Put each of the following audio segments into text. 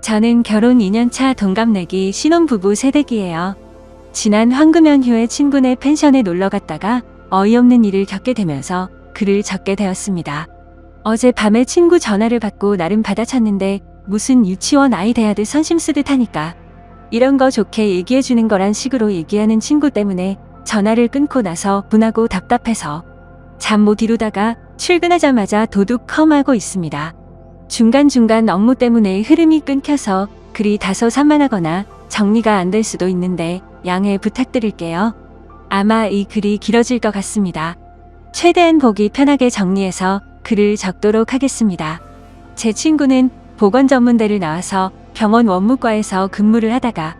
저는 결혼 2년차 동갑내기 신혼부부 세대기예요. 지난 황금 연 휴에 친구네 펜션에 놀러 갔다가 어이없는 일을 겪게 되면서 글을 적게 되었습니다. 어제 밤에 친구 전화를 받고 나름 받아쳤는데 무슨 유치원 아이 대하듯 선심 쓰듯 하니까 이런 거 좋게 얘기해 주는 거란 식으로 얘기하는 친구 때문에 전화를 끊고 나서 분하고 답답해서 잠 못 이루다가 출근하자마자 도둑 컴하고 있습니다. 중간중간 업무 때문에 흐름이 끊겨서 글이 다소 산만하거나 정리가 안 될 수도 있는데 양해 부탁드릴게요. 아마 이 글이 길어질 것 같습니다. 최대한 보기 편하게 정리해서 글을 적도록 하겠습니다. 제 친구는 보건 전문대를 나와서 병원 원무과에서 근무를 하다가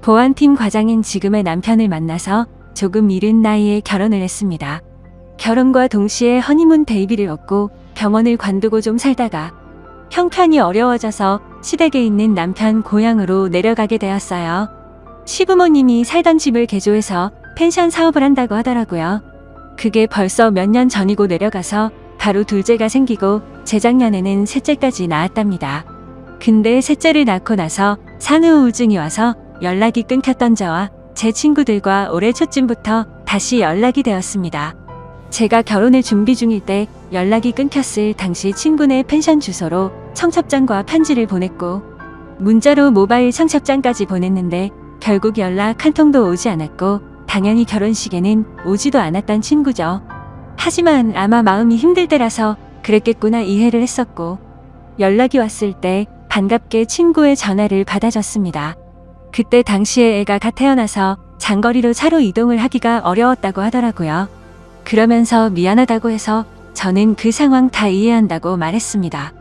보안팀 과장인 지금의 남편을 만나서 조금 이른 나이에 결혼을 했습니다. 결혼과 동시에 허니문 베이비를 얻고 병원을 관두고 좀 살다가 형편이 어려워져서 시댁에 있는 남편 고향으로 내려가게 되었어요. 시부모님이 살던 집을 개조해서 펜션 사업을 한다고 하더라고요. 그게 벌써 몇 년 전이고 내려가서 바로 둘째가 생기고 재작년에는 셋째까지 낳았답니다. 근데 셋째를 낳고 나서 산후 우울증이 와서 연락이 끊겼던 저와 제 친구들과 올해 초쯤부터 다시 연락이 되었습니다. 제가 결혼을 준비 중일 때 연락이 끊겼을 당시 친구네 펜션 주소로 청첩장과 편지를 보냈고 문자로 모바일 청첩장까지 보냈는데 결국 연락 한 통도 오지 않았고 당연히 결혼식에는 오지도 않았던 친구죠. 하지만 아마 마음이 힘들 때라서 그랬겠구나 이해를 했었고 연락이 왔을 때 반갑게 친구의 전화를 받아줬습니다. 그때 당시에 애가 갓 태어나서 장거리로 차로 이동을 하기가 어려웠다고 하더라고요. 그러면서 미안하다고 해서 저는 그 상황 다 이해한다고 말했습니다.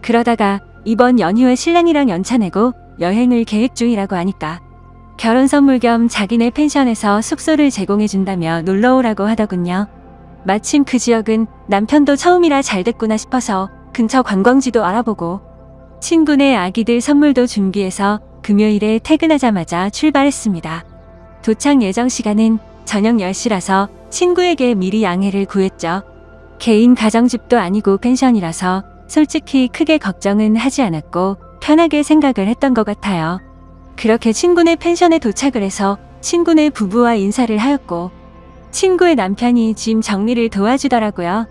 그러다가 이번 연휴에 신랑이랑 연차 내고 여행을 계획 중이라고 하니까 결혼 선물 겸 자기네 펜션에서 숙소를 제공해 준다며 놀러 오라고 하더군요. 마침 그 지역은 남편도 처음이라 잘 됐구나 싶어서 근처 관광지도 알아보고 친구네 아기들 선물도 준비해서 금요일에 퇴근하자마자 출발했습니다. 도착 예정 시간은 저녁 10시라서 친구에게 미리 양해를 구했죠. 개인 가정집도 아니고 펜션이라서 솔직히 크게 걱정은 하지 않았고 편하게 생각을 했던 것 같아요. 그렇게 친구네 펜션에 도착을 해서 친구네 부부와 인사를 하였고 친구의 남편이 짐 정리를 도와주더라고요.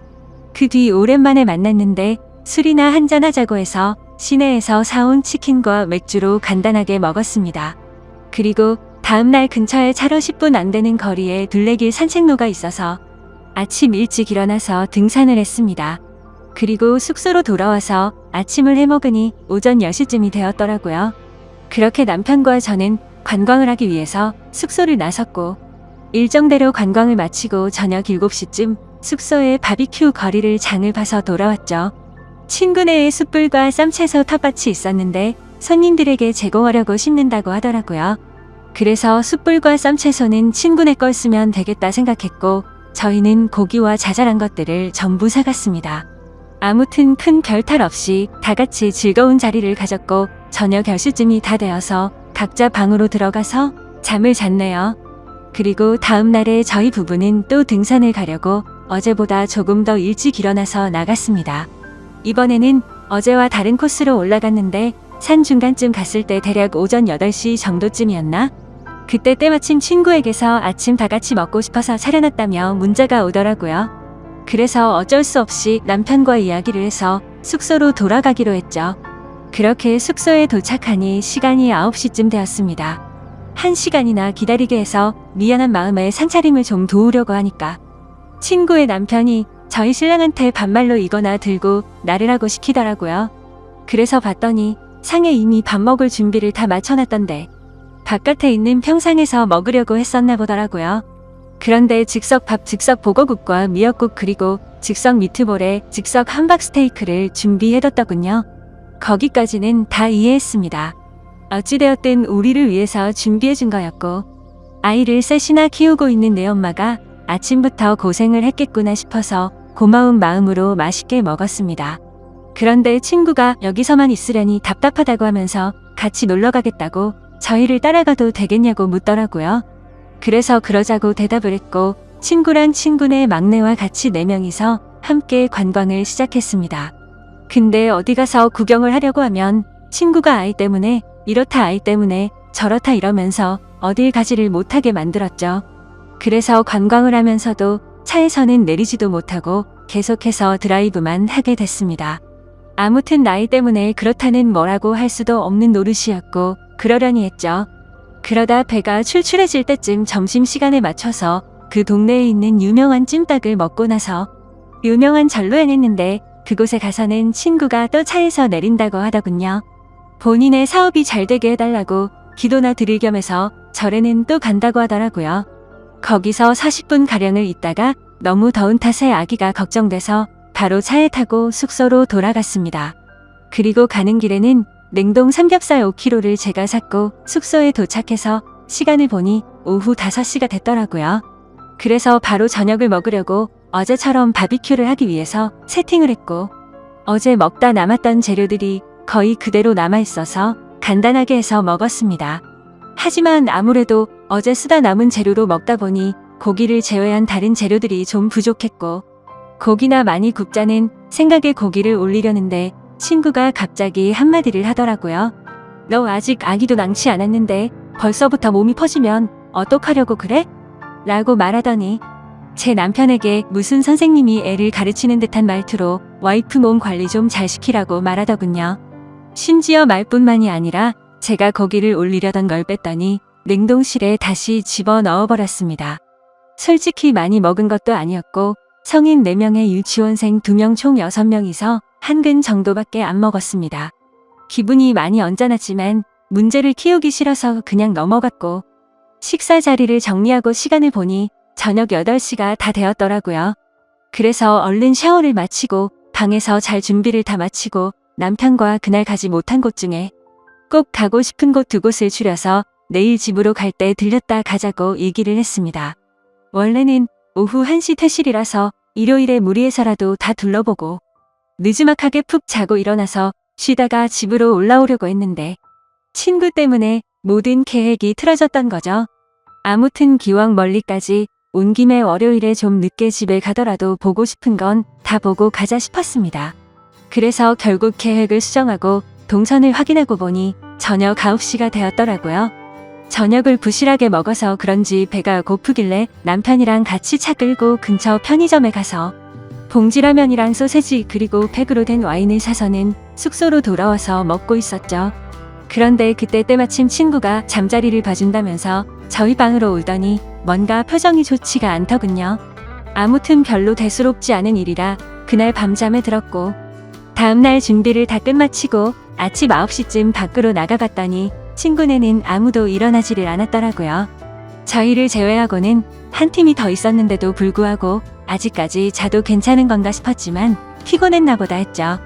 그 뒤 오랜만에 만났는데 술이나 한잔 하자고 해서 시내에서 사온 치킨과 맥주로 간단하게 먹었습니다. 그리고 다음날 근처에 차로 10분 안 되는 거리에 둘레길 산책로가 있어서 아침 일찍 일어나서 등산을 했습니다. 그리고 숙소로 돌아와서 아침을 해 먹으니 오전 10시쯤이 되었더라고요. 그렇게 남편과 저는 관광을 하기 위해서 숙소를 나섰고 일정대로 관광을 마치고 저녁 7시쯤 숙소에 바비큐 거리를 장을 봐서 돌아왔죠. 친구네의 숯불과 쌈채소 텃밭이 있었는데 손님들에게 제공하려고 심는다고 하더라고요. 그래서 숯불과 쌈채소는 친구네 걸 쓰면 되겠다 생각했고 저희는 고기와 자잘한 것들을 전부 사갔습니다. 아무튼 큰 별탈 없이 다 같이 즐거운 자리를 가졌고 저녁 10시쯤이 다 되어서 각자 방으로 들어가서 잠을 잤네요. 그리고 다음 날에 저희 부부는 또 등산을 가려고 어제보다 조금 더 일찍 일어나서 나갔습니다. 이번에는 어제와 다른 코스로 올라갔는데 산 중간쯤 갔을 때 대략 오전 8시 정도쯤이었나? 그때 때마침 친구에게서 아침 다 같이 먹고 싶어서 차려놨다며 문자가 오더라고요. 그래서 어쩔 수 없이 남편과 이야기를 해서 숙소로 돌아가기로 했죠. 그렇게 숙소에 도착하니 시간이 9시쯤 되었습니다. 한 시간이나 기다리게 해서 미안한 마음에 상차림을 좀 도우려고 하니까 친구의 남편이 저희 신랑한테 반말로 이거나 들고 나를 하고 시키더라고요. 그래서 봤더니 상에 이미 밥 먹을 준비를 다 마쳐놨던데 바깥에 있는 평상에서 먹으려고 했었나 보더라고요. 그런데 즉석 밥, 즉석 보거국과 미역국 그리고 즉석 미트볼에 즉석 함박 스테이크를 준비해뒀더군요. 거기까지는 다 이해했습니다. 어찌되었든 우리를 위해서 준비해준 거였고 아이를 셋이나 키우고 있는 내 엄마가 아침부터 고생을 했겠구나 싶어서 고마운 마음으로 맛있게 먹었습니다. 그런데 친구가 여기서만 있으려니 답답하다고 하면서 같이 놀러 가겠다고 저희를 따라가도 되겠냐고 묻더라고요. 그래서 그러자고 대답을 했고 친구랑 친구네 막내와 같이 네 명이서 함께 관광을 시작했습니다. 근데 어디 가서 구경을 하려고 하면 친구가 아이 때문에 이렇다 아이 때문에 저렇다 이러면서 어딜 가지를 못하게 만들었죠. 그래서 관광을 하면서도 차에서는 내리지도 못하고 계속해서 드라이브만 하게 됐습니다. 아무튼 나이 때문에 그렇다는 뭐라고 할 수도 없는 노릇이었고 그러려니 했죠. 그러다 배가 출출해질 때쯤 점심시간에 맞춰서 그 동네에 있는 유명한 찜닭을 먹고 나서 유명한 절로 행했는데 그곳에 가서는 친구가 또 차에서 내린다고 하더군요. 본인의 사업이 잘 되게 해달라고 기도나 드릴 겸해서 절에는 또 간다고 하더라고요. 거기서 40분 가량을 있다가 너무 더운 탓에 아기가 걱정돼서 바로 차에 타고 숙소로 돌아갔습니다. 그리고 가는 길에는 냉동 삼겹살 5kg를 제가 샀고 숙소에 도착해서 시간을 보니 오후 5시가 됐더라고요. 그래서 바로 저녁을 먹으려고 어제처럼 바비큐를 하기 위해서 세팅을 했고 어제 먹다 남았던 재료들이 거의 그대로 남아있어서 간단하게 해서 먹었습니다. 하지만 아무래도 어제 쓰다 남은 재료로 먹다 보니 고기를 제외한 다른 재료들이 좀 부족했고 고기나 많이 굽자는 생각에 고기를 올리려는데 친구가 갑자기 한마디를 하더라고요. 너 아직 아기도 낳지 않았는데 벌써부터 몸이 퍼지면 어떡하려고 그래? 라고 말하더니 제 남편에게 무슨 선생님이 애를 가르치는 듯한 말투로 와이프 몸 관리 좀 잘 시키라고 말하더군요. 심지어 말뿐만이 아니라 제가 고기를 올리려던 걸 뺐더니 냉동실에 다시 집어 넣어버렸습니다. 솔직히 많이 먹은 것도 아니었고 성인 4명에 유치원생 2명 총 6명이서 한 근 정도밖에 안 먹었습니다. 기분이 많이 언짢았지만 문제를 키우기 싫어서 그냥 넘어갔고 식사 자리를 정리하고 시간을 보니 저녁 8시가 다 되었더라고요. 그래서 얼른 샤워를 마치고 방에서 잘 준비를 다 마치고 남편과 그날 가지 못한 곳 중에 꼭 가고 싶은 곳 두 곳을 추려서 내일 집으로 갈 때 들렸다 가자고 얘기를 했습니다. 원래는 오후 1시 퇴실이라서 일요일에 무리해서라도 다 둘러보고 늦지막하게 푹 자고 일어나서 쉬다가 집으로 올라오려고 했는데 친구 때문에 모든 계획이 틀어졌던 거죠. 아무튼 기왕 멀리까지 온 김에 월요일에 좀 늦게 집에 가더라도 보고 싶은 건 다 보고 가자 싶었습니다. 그래서 결국 계획을 수정하고 동선을 확인하고 보니 저녁 9시가 되었더라고요. 저녁을 부실하게 먹어서 그런지 배가 고프길래 남편이랑 같이 차 끌고 근처 편의점에 가서 봉지라면이랑 소세지 그리고 팩으로 된 와인을 사서는 숙소로 돌아와서 먹고 있었죠. 그런데 그때 때마침 친구가 잠자리를 봐준다면서 저희 방으로 오더니 뭔가 표정이 좋지가 않더군요. 아무튼 별로 대수롭지 않은 일이라 그날 밤잠에 들었고 다음날 준비를 다 끝마치고 아침 9시쯤 밖으로 나가봤더니 친구네는 아무도 일어나지를 않았더라고요. 저희를 제외하고는 한 팀이 더 있었는데도 불구하고 아직까지 자도 괜찮은 건가 싶었지만 피곤했나 보다 했죠.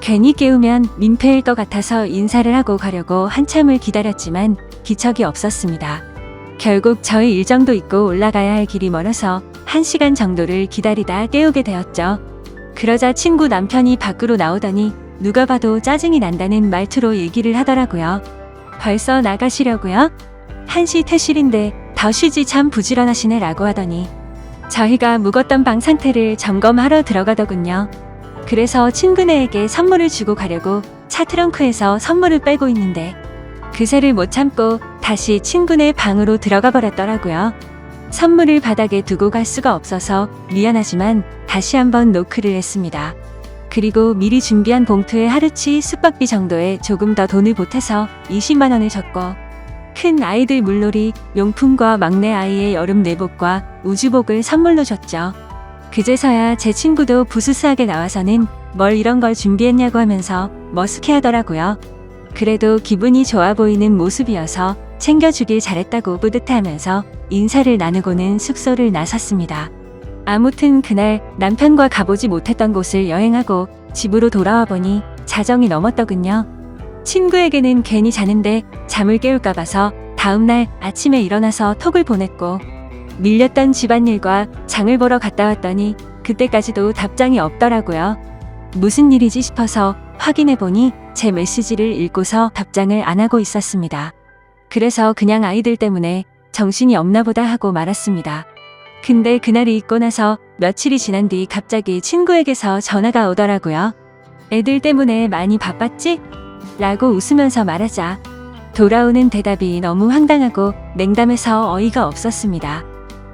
괜히 깨우면 민폐일 것 같아서 인사를 하고 가려고 한참을 기다렸지만 기척이 없었습니다. 결국 저희 일정도 있고 올라가야 할 길이 멀어서 1시간 정도를 기다리다 깨우게 되었죠. 그러자 친구 남편이 밖으로 나오더니 누가 봐도 짜증이 난다는 말투로 얘기를 하더라고요. 벌써 나가시려고요? 1시 퇴실인데 더 쉬지 참 부지런하시네 라고 하더니 저희가 묵었던 방 상태를 점검하러 들어가더군요. 그래서 친구네에게 선물을 주고 가려고 차 트렁크에서 선물을 빼고 있는데 그새를 못 참고 다시 친구네 방으로 들어가 버렸더라고요. 선물을 바닥에 두고 갈 수가 없어서 미안하지만 다시 한번 노크를 했습니다. 그리고 미리 준비한 봉투에 하루치 숙박비 정도에 조금 더 돈을 보태서 20만 원을 줬고 큰 아이들 물놀이 용품과 막내 아이의 여름 내복과 우주복을 선물로 줬죠. 그제서야 제 친구도 부스스하게 나와서는 뭘 이런 걸 준비했냐고 하면서 머쓱해 하더라고요. 그래도 기분이 좋아 보이는 모습이어서 챙겨주길 잘했다고 뿌듯해하면서 인사를 나누고는 숙소를 나섰습니다. 아무튼 그날 남편과 가보지 못했던 곳을 여행하고 집으로 돌아와 보니 자정이 넘었더군요. 친구에게는 괜히 자는데 잠을 깨울까 봐서 다음날 아침에 일어나서 톡을 보냈고 밀렸던 집안일과 장을 보러 갔다 왔더니 그때까지도 답장이 없더라고요. 무슨 일이지 싶어서 확인해 보니 제 메시지를 읽고서 답장을 안 하고 있었습니다. 그래서 그냥 아이들 때문에 정신이 없나 보다 하고 말았습니다. 근데 그날이 있고 나서 며칠이 지난 뒤 갑자기 친구에게서 전화가 오더라고요. 애들 때문에 많이 바빴지? 라고 웃으면서 말하자. 돌아오는 대답이 너무 황당하고 냉담해서 어이가 없었습니다.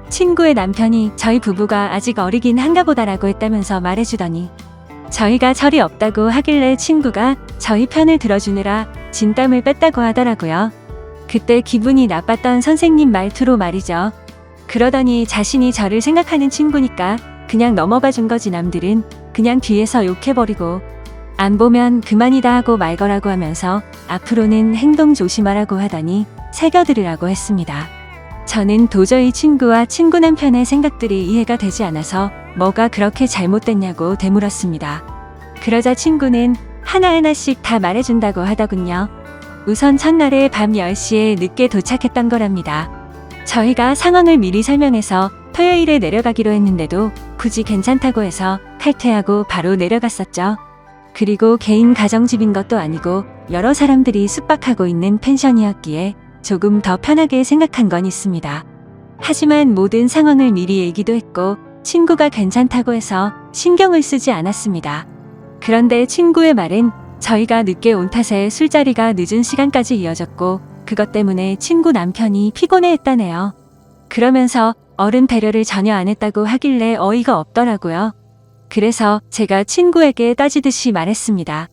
친구의 남편이 저희 부부가 아직 어리긴 한가 보다라고 했다면서 말해주더니 저희가 철이 없다고 하길래 친구가 저희 편을 들어주느라 진땀을 뺐다고 하더라고요. 그때 기분이 나빴던 선생님 말투로 말이죠. 그러더니 자신이 저를 생각하는 친구니까 그냥 넘어가 준 거지 남들은 그냥 뒤에서 욕해버리고 안 보면 그만이다 하고 말 거라고 하면서 앞으로는 행동 조심하라고 하더니 새겨들으라고 했습니다. 저는 도저히 친구와 친구 남편의 생각들이 이해가 되지 않아서 뭐가 그렇게 잘못됐냐고 되물었습니다. 그러자 친구는 하나하나씩 다 말해준다고 하더군요. 우선 첫날에 밤 10시에 늦게 도착했던 거랍니다. 저희가 상황을 미리 설명해서 토요일에 내려가기로 했는데도 굳이 괜찮다고 해서 칼퇴하고 바로 내려갔었죠. 그리고 개인 가정집인 것도 아니고 여러 사람들이 숙박하고 있는 펜션이었기에 조금 더 편하게 생각한 건 있습니다. 하지만 모든 상황을 미리 얘기도 했고 친구가 괜찮다고 해서 신경을 쓰지 않았습니다. 그런데 친구의 말은 저희가 늦게 온 탓에 술자리가 늦은 시간까지 이어졌고 그것 때문에 친구 남편이 피곤해 했다네요. 그러면서 어른 배려를 전혀 안 했다고 하길래 어이가 없더라고요. 그래서 제가 친구에게 따지듯이 말했습니다.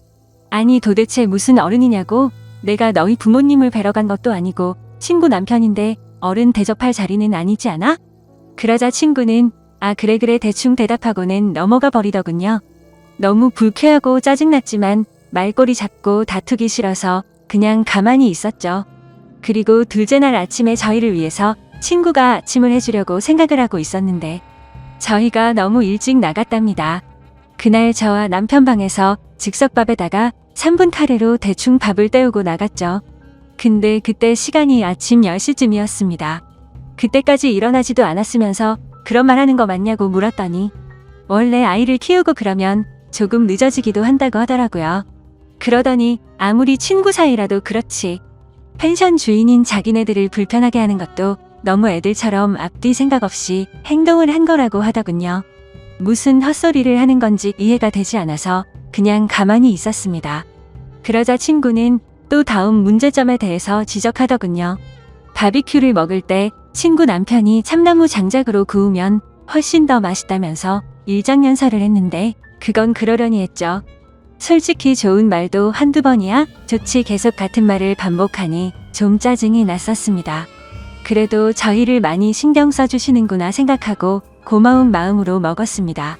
아니 도대체 무슨 어른이냐고? 내가 너희 부모님을 뵈러 간 것도 아니고 친구 남편인데 어른 대접할 자리는 아니지 않아? 그러자 친구는 아 그래 그래 대충 대답하고는 넘어가 버리더군요. 너무 불쾌하고 짜증났지만 말꼬리 잡고 다투기 싫어서 그냥 가만히 있었죠. 그리고 둘째 날 아침에 저희를 위해서 친구가 아침을 해주려고 생각을 하고 있었는데 저희가 너무 일찍 나갔답니다. 그날 저와 남편 방에서 즉석밥에다가 3분 카레로 대충 밥을 때우고 나갔죠. 근데 그때 시간이 아침 10시쯤이었습니다. 그때까지 일어나지도 않았으면서 그런 말 하는 거 맞냐고 물었더니 원래 아이를 키우고 그러면 조금 늦어지기도 한다고 하더라고요. 그러더니 아무리 친구 사이라도 그렇지. 펜션 주인인 자기네들을 불편하게 하는 것도 너무 애들처럼 앞뒤 생각 없이 행동을 한 거라고 하더군요. 무슨 헛소리를 하는 건지 이해가 되지 않아서 그냥 가만히 있었습니다. 그러자 친구는 또 다음 문제점에 대해서 지적하더군요. 바비큐를 먹을 때 친구 남편이 참나무 장작으로 구우면 훨씬 더 맛있다면서 일장연설을 했는데 그건 그러려니 했죠. 솔직히 좋은 말도 한두 번이야 좋지 계속 같은 말을 반복하니 좀 짜증이 났었습니다. 그래도 저희를 많이 신경 써주시는구나 생각하고 고마운 마음으로 먹었습니다.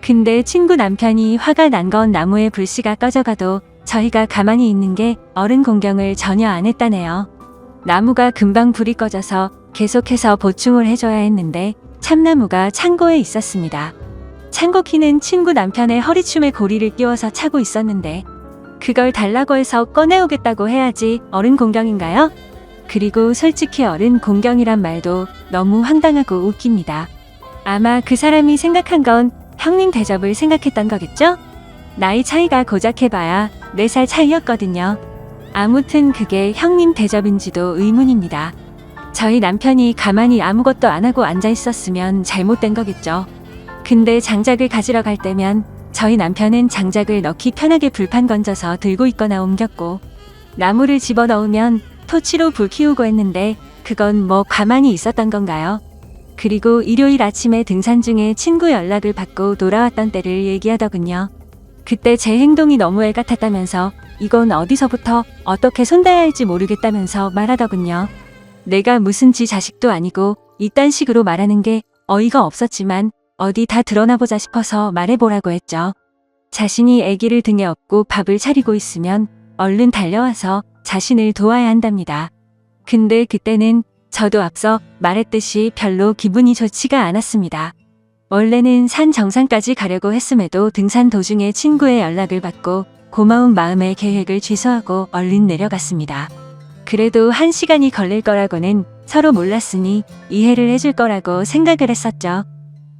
근데 친구 남편이 화가 난 건 나무의 불씨가 꺼져가도 저희가 가만히 있는 게 어른 공경을 전혀 안 했다네요. 나무가 금방 불이 꺼져서 계속해서 보충을 해줘야 했는데 참나무가 창고에 있었습니다. 창고 키는 친구 남편의 허리춤에 고리를 끼워서 차고 있었는데 그걸 달라고 해서 꺼내오겠다고 해야지 어른 공경인가요? 그리고 솔직히 어른 공경이란 말도 너무 황당하고 웃깁니다. 아마 그 사람이 생각한 건 형님 대접을 생각했던 거겠죠? 나이 차이가 고작 해봐야 4살 차이였거든요. 아무튼 그게 형님 대접인지도 의문입니다. 저희 남편이 가만히 아무것도 안 하고 앉아 있었으면 잘못된 거겠죠. 근데 장작을 가지러 갈 때면 저희 남편은 장작을 넣기 편하게 불판 건져서 들고 있거나 옮겼고 나무를 집어 넣으면 토치로 불 키우고 했는데 그건 뭐 가만히 있었던 건가요? 그리고 일요일 아침에 등산 중에 친구 연락을 받고 돌아왔던 때를 얘기하더군요. 그때 제 행동이 너무 애 같았다면서 이건 어디서부터 어떻게 손대야 할지 모르겠다면서 말하더군요. 내가 무슨 지 자식도 아니고 이딴 식으로 말하는 게 어이가 없었지만 어디 다 드러나 보자 싶어서 말해보라고 했죠. 자신이 아기를 등에 업고 밥을 차리고 있으면 얼른 달려와서 자신을 도와야 한답니다. 근데 그때는 저도 앞서 말했듯이 별로 기분이 좋지가 않았습니다. 원래는 산 정상까지 가려고 했음에도 등산 도중에 친구의 연락을 받고 고마운 마음에 계획을 취소하고 얼른 내려갔습니다. 그래도 한 시간이 걸릴 거라고는 서로 몰랐으니 이해를 해줄 거라고 생각을 했었죠.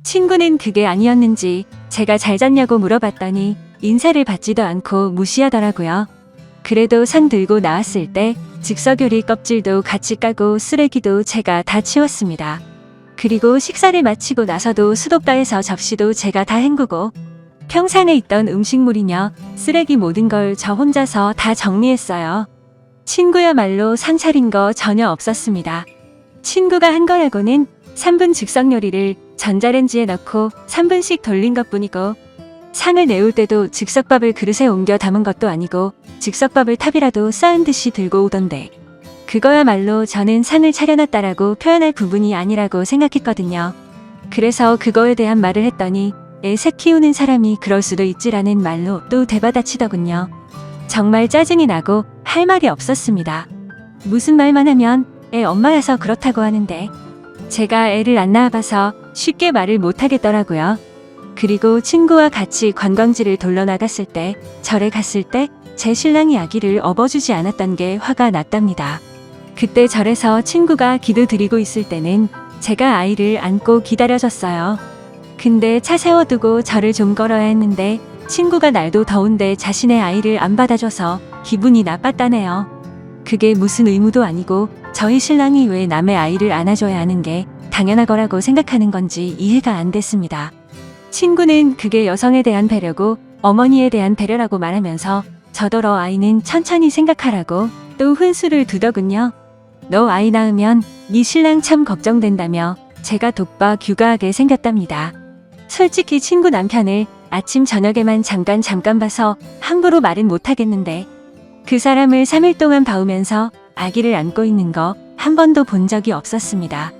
친구는 그게 아니었는지 제가 잘 잤냐고 물어봤더니 인사를 받지도 않고 무시하더라고요. 그래도 산 들고 나왔을 때 즉석요리 껍질도 같이 까고 쓰레기도 제가 다 치웠습니다. 그리고 식사를 마치고 나서도 수도가에서 접시도 제가 다 헹구고 평상에 있던 음식물이며 쓰레기 모든 걸 저 혼자서 다 정리했어요. 친구야말로 상차린 거 전혀 없었습니다. 친구가 한 거라고는 3분 즉석 요리를 전자레인지에 넣고 3분씩 돌린 것 뿐이고 상을 내올 때도 즉석밥을 그릇에 옮겨 담은 것도 아니고 즉석밥을 탑이라도 쌓은 듯이 들고 오던데 그거야말로 저는 상을 차려놨다라고 표현할 부분이 아니라고 생각했거든요. 그래서 그거에 대한 말을 했더니 애새 키우는 사람이 그럴 수도 있지라는 말로 또 대받아치더군요. 정말 짜증이 나고 할 말이 없었습니다. 무슨 말만 하면 애 엄마라서 그렇다고 하는데 제가 애를 안 낳아봐서 쉽게 말을 못 하겠더라고요. 그리고 친구와 같이 관광지를 돌러 나갔을 때 절에 갔을 때 제 신랑이 아기를 업어주지 않았던 게 화가 났답니다. 그때 절에서 친구가 기도 드리고 있을 때는 제가 아이를 안고 기다려줬어요. 근데 차 세워두고 절을 좀 걸어야 했는데 친구가 날도 더운데 자신의 아이를 안 받아줘서 기분이 나빴다네요. 그게 무슨 의무도 아니고 저희 신랑이 왜 남의 아이를 안아줘야 하는 게 당연한 거라고 생각하는 건지 이해가 안 됐습니다. 친구는 그게 여성에 대한 배려고 어머니에 대한 배려라고 말하면서 저더러 아이는 천천히 생각하라고 또 훈수를 두더군요. 너 아이 낳으면 네 신랑 참 걱정된다며 제가 독박 육아하게 생겼답니다. 솔직히 친구 남편을 아침 저녁에만 잠깐 잠깐 봐서 함부로 말은 못하겠는데 그 사람을 3일 동안 봐오면서 아기를 안고 있는 거 한 번도 본 적이 없었습니다.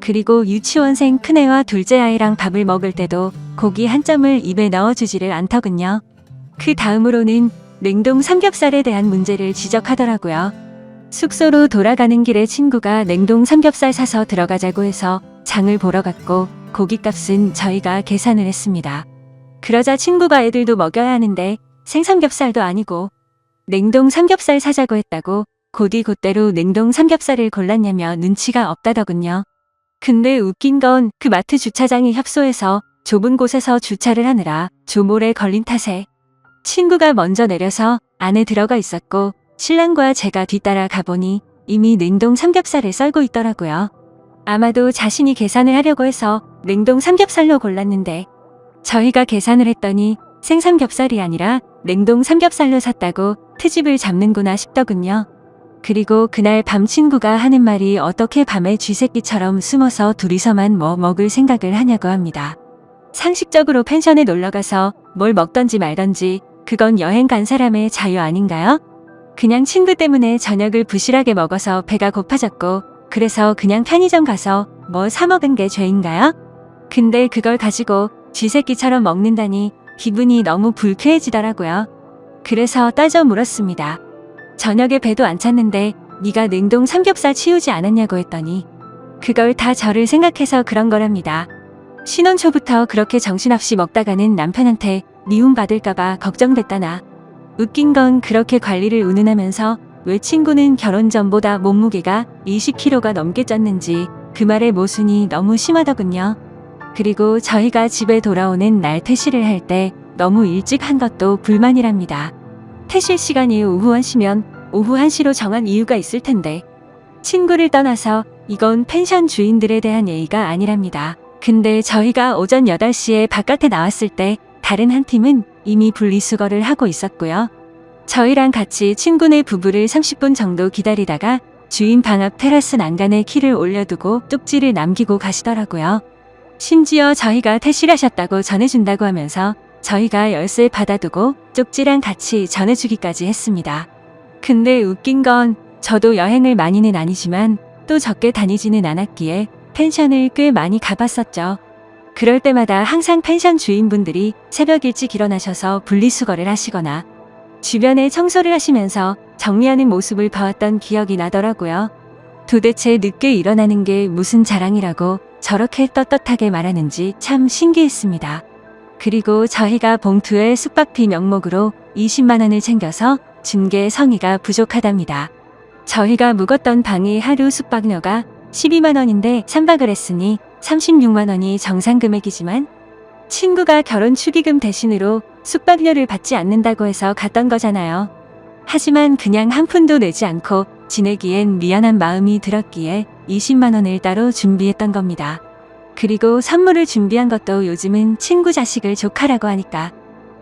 그리고 유치원생 큰애와 둘째 아이랑 밥을 먹을 때도 고기 한 점을 입에 넣어주지를 않더군요. 그 다음으로는 냉동 삼겹살에 대한 문제를 지적하더라고요. 숙소로 돌아가는 길에 친구가 냉동 삼겹살 사서 들어가자고 해서 장을 보러 갔고 고깃값은 저희가 계산을 했습니다. 그러자 친구가 애들도 먹여야 하는데 생삼겹살도 아니고 냉동 삼겹살 사자고 했다고 곧이 곧대로 냉동 삼겹살을 골랐냐며 눈치가 없다더군요. 근데 웃긴 건 그 마트 주차장이 협소해서 좁은 곳에서 주차를 하느라 조몰에 걸린 탓에 친구가 먼저 내려서 안에 들어가 있었고 신랑과 제가 뒤따라 가보니 이미 냉동 삼겹살을 썰고 있더라고요. 아마도 자신이 계산을 하려고 해서 냉동 삼겹살로 골랐는데 저희가 계산을 했더니 생삼겹살이 아니라 냉동 삼겹살로 샀다고 트집을 잡는구나 싶더군요. 그리고 그날 밤 친구가 하는 말이 어떻게 밤에 쥐새끼처럼 숨어서 둘이서만 뭐 먹을 생각을 하냐고 합니다. 상식적으로 펜션에 놀러가서 뭘 먹던지 말던지 그건 여행 간 사람의 자유 아닌가요? 그냥 친구 때문에 저녁을 부실하게 먹어서 배가 고파졌고 그래서 그냥 편의점 가서 뭐사 먹은 게 죄인가요? 근데 그걸 가지고 쥐새끼처럼 먹는다니 기분이 너무 불쾌해지더라고요. 그래서 따져 물었습니다. 저녁에 배도 안 찼는데 네가 냉동 삼겹살 치우지 않았냐고 했더니 그걸 다 저를 생각해서 그런 거랍니다. 신혼 초부터 그렇게 정신없이 먹다가는 남편한테 미움 받을까봐 걱정됐다나. 웃긴 건 그렇게 관리를 운운하면서 왜 친구는 결혼 전보다 몸무게가 20kg가 넘게 쪘는지 그 말의 모순이 너무 심하더군요. 그리고 저희가 집에 돌아오는 날 퇴실을 할 때 너무 일찍 한 것도 불만이랍니다. 퇴실 시간이 오후 1시면 오후 1시로 정한 이유가 있을 텐데 친구를 떠나서 이건 펜션 주인들에 대한 예의가 아니랍니다. 근데 저희가 오전 8시에 바깥에 나왔을 때 다른 한 팀은 이미 분리수거를 하고 있었고요. 저희랑 같이 친구네 부부를 30분 정도 기다리다가 주인 방 앞 테라스 난간에 키를 올려두고 쪽지를 남기고 가시더라고요. 심지어 저희가 퇴실하셨다고 전해준다고 하면서 저희가 열쇠 받아두고 쪽지랑 같이 전해주기까지 했습니다. 근데 웃긴 건 저도 여행을 많이는 아니지만 또 적게 다니지는 않았기에 펜션을 꽤 많이 가봤었죠. 그럴 때마다 항상 펜션 주인분들이 새벽 일찍 일어나셔서 분리수거를 하시거나 주변에 청소를 하시면서 정리하는 모습을 봐왔던 기억이 나더라고요. 도대체 늦게 일어나는 게 무슨 자랑이라고 저렇게 떳떳하게 말하는지 참 신기했습니다. 그리고 저희가 봉투에 숙박비 명목으로 20만 원을 챙겨서 준게 성의가 부족하답니다. 저희가 묵었던 방이 하루 숙박료가 12만 원인데 3박을 했으니 36만 원이 정상 금액이지만 친구가 결혼 축의금 대신으로 숙박료를 받지 않는다고 해서 갔던 거잖아요. 하지만 그냥 한 푼도 내지 않고 지내기엔 미안한 마음이 들었기에 20만 원을 따로 준비했던 겁니다. 그리고 선물을 준비한 것도 요즘은 친구 자식을 조카라고 하니까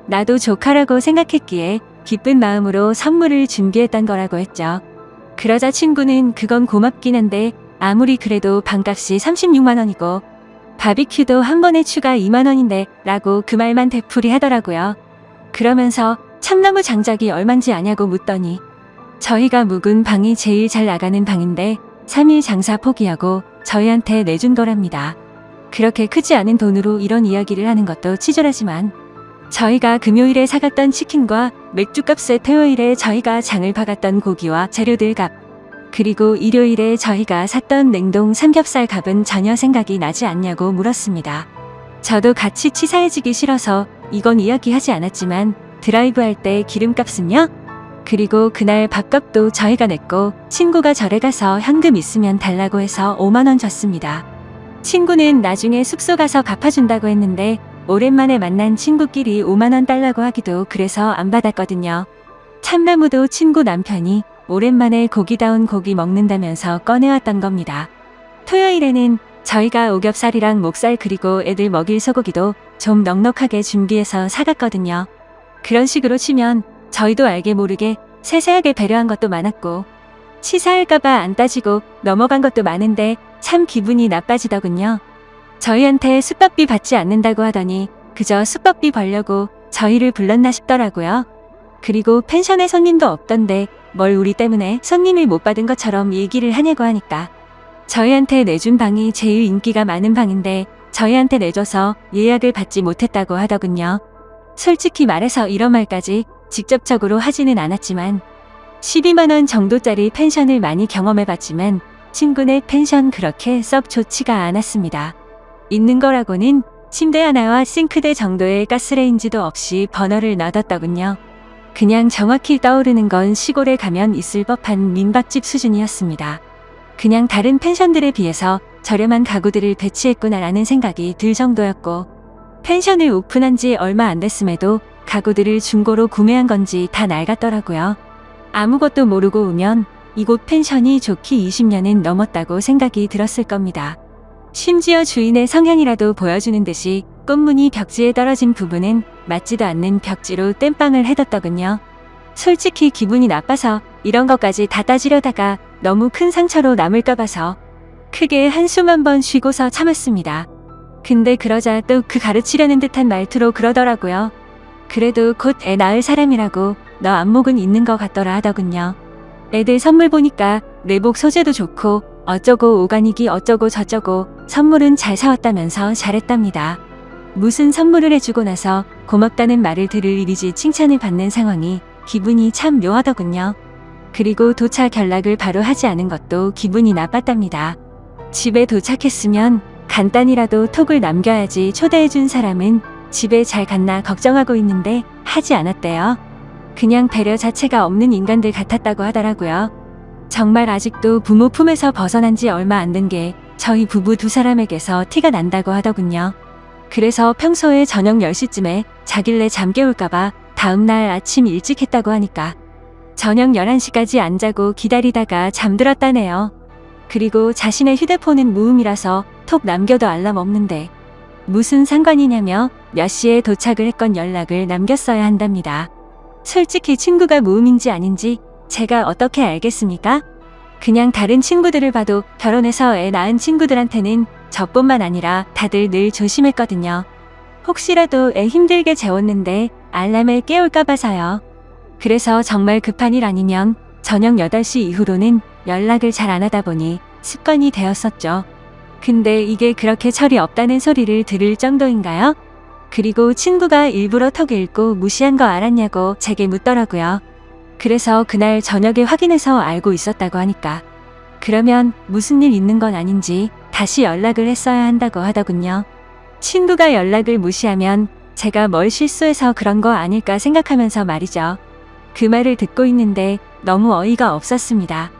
나도 조카라고 생각했기에 기쁜 마음으로 선물을 준비했던 거라고 했죠. 그러자 친구는 그건 고맙긴 한데 아무리 그래도 방값이 36만 원이고 바비큐도 한 번에 추가 2만 원인데 라고 그 말만 되풀이 하더라고요. 그러면서 참나무 장작이 얼만지 아냐고 묻더니 저희가 묵은 방이 제일 잘 나가는 방인데 3일 장사 포기하고 저희한테 내준 거랍니다. 그렇게 크지 않은 돈으로 이런 이야기를 하는 것도 치졸하지만 저희가 금요일에 사갔던 치킨과 맥주값에 토요일에 저희가 장을 박았던 고기와 재료들 값 그리고 일요일에 저희가 샀던 냉동 삼겹살 값은 전혀 생각이 나지 않냐고 물었습니다. 저도 같이 치사해지기 싫어서 이건 이야기하지 않았지만 드라이브 할 때 기름값은요? 그리고 그날 밥값도 저희가 냈고 친구가 절에 가서 현금 있으면 달라고 해서 5만 원 줬습니다. 친구는 나중에 숙소 가서 갚아준다고 했는데 오랜만에 만난 친구끼리 5만 원 달라고 하기도 그래서 안 받았거든요. 참나무도 친구 남편이 오랜만에 고기다운 고기 먹는다면서 꺼내왔던 겁니다. 토요일에는 저희가 오겹살이랑 목살 그리고 애들 먹일 소고기도 좀 넉넉하게 준비해서 사갔거든요. 그런 식으로 치면 저희도 알게 모르게 세세하게 배려한 것도 많았고 치사할까봐 안 따지고 넘어간 것도 많은데 참 기분이 나빠지더군요. 저희한테 숙박비 받지 않는다고 하더니 그저 숙박비 벌려고 저희를 불렀나 싶더라고요. 그리고 펜션에 손님도 없던데 뭘 우리 때문에 손님을 못 받은 것처럼 얘기를 하냐고 하니까 저희한테 내준 방이 제일 인기가 많은 방인데 저희한테 내줘서 예약을 받지 못했다고 하더군요. 솔직히 말해서 이런 말까지 직접적으로 하지는 않았지만 12만원 정도짜리 펜션을 많이 경험해봤지만 친구네 펜션 그렇게 썩 좋지가 않았습니다. 있는 거라고는 침대 하나와 싱크대 정도의 가스레인지도 없이 버너를 놔뒀더군요. 그냥 정확히 떠오르는 건 시골에 가면 있을 법한 민박집 수준이었습니다. 그냥 다른 펜션들에 비해서 저렴한 가구들을 배치했구나라는 생각이 들 정도였고 펜션을 오픈한 지 얼마 안 됐음에도 가구들을 중고로 구매한 건지 다 낡았더라고요. 아무것도 모르고 오면 이곳 펜션이 좋기 20년은 넘었다고 생각이 들었을 겁니다. 심지어 주인의 성향이라도 보여주는 듯이 꽃무늬 벽지에 떨어진 부분은 맞지도 않는 벽지로 땜빵을 해뒀더군요. 솔직히 기분이 나빠서 이런 것까지 다 따지려다가 너무 큰 상처로 남을까 봐서 크게 한숨 한 번 쉬고서 참았습니다. 근데 그러자 또 그 가르치려는 듯한 말투로 그러더라고요. 그래도 곧 애 낳을 사람이라고 너 안목은 있는 것 같더라 하더군요. 애들 선물 보니까 내복 소재도 좋고 어쩌고 오가닉이 어쩌고 저쩌고 선물은 잘 사왔다면서 잘했답니다. 무슨 선물을 해주고 나서 고맙다는 말을 들을 일이지 칭찬을 받는 상황이 기분이 참 묘하더군요. 그리고 도착 연락을 바로 하지 않은 것도 기분이 나빴답니다. 집에 도착했으면 간단히라도 톡을 남겨야지 초대해준 사람은 집에 잘 갔나 걱정하고 있는데 하지 않았대요. 그냥 배려 자체가 없는 인간들 같았다고 하더라고요. 정말 아직도 부모 품에서 벗어난 지 얼마 안 된 게 저희 부부 두 사람에게서 티가 난다고 하더군요. 그래서 평소에 저녁 10시쯤에 자길래 잠 깨울까봐 다음날 아침 일찍 했다고 하니까 저녁 11시까지 안 자고 기다리다가 잠들었다네요. 그리고 자신의 휴대폰은 무음이라서 톡 남겨도 알람 없는데 무슨 상관이냐며 몇 시에 도착을 했건 연락을 남겼어야 한답니다. 솔직히 친구가 무음인지 아닌지 제가 어떻게 알겠습니까? 그냥 다른 친구들을 봐도 결혼해서 애 낳은 친구들한테는 저뿐만 아니라 다들 늘 조심했거든요. 혹시라도 애 힘들게 재웠는데 알람에 깨울까 봐서요. 그래서 정말 급한 일 아니면 저녁 8시 이후로는 연락을 잘 안 하다 보니 습관이 되었었죠. 근데 이게 그렇게 철이 없다는 소리를 들을 정도인가요? 그리고 친구가 일부러 톡 읽고 무시한 거 알았냐고 제게 묻더라고요. 그래서 그날 저녁에 확인해서 알고 있었다고 하니까 그러면 무슨 일 있는 건 아닌지 다시 연락을 했어야 한다고 하더군요. 친구가 연락을 무시하면 제가 뭘 실수해서 그런 거 아닐까 생각하면서 말이죠. 그 말을 듣고 있는데 너무 어이가 없었습니다.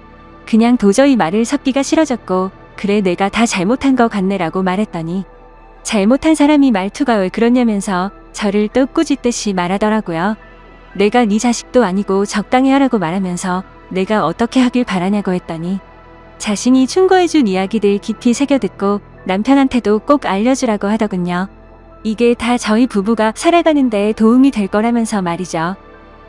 그냥 도저히 말을 섞기가 싫어졌고 그래 내가 다 잘못한 거 같네라고 말했더니 잘못한 사람이 말투가 왜 그러냐면서 저를 또 꾸짖듯이 말하더라고요. 내가 네 자식도 아니고 적당히 하라고 말하면서 내가 어떻게 하길 바라냐고 했더니 자신이 충고해준 이야기들 깊이 새겨듣고 남편한테도 꼭 알려주라고 하더군요. 이게 다 저희 부부가 살아가는 데 도움이 될 거라면서 말이죠.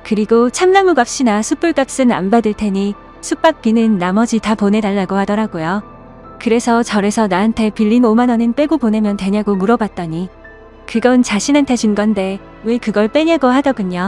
그리고 참나무 값이나 숯불 값은 안 받을 테니 숙박비는 나머지 다 보내달라고 하더라고요. 그래서 절에서 나한테 빌린 5만 원은 빼고 보내면 되냐고 물어봤더니 그건 자신한테 준 건데 왜 그걸 빼냐고 하더군요.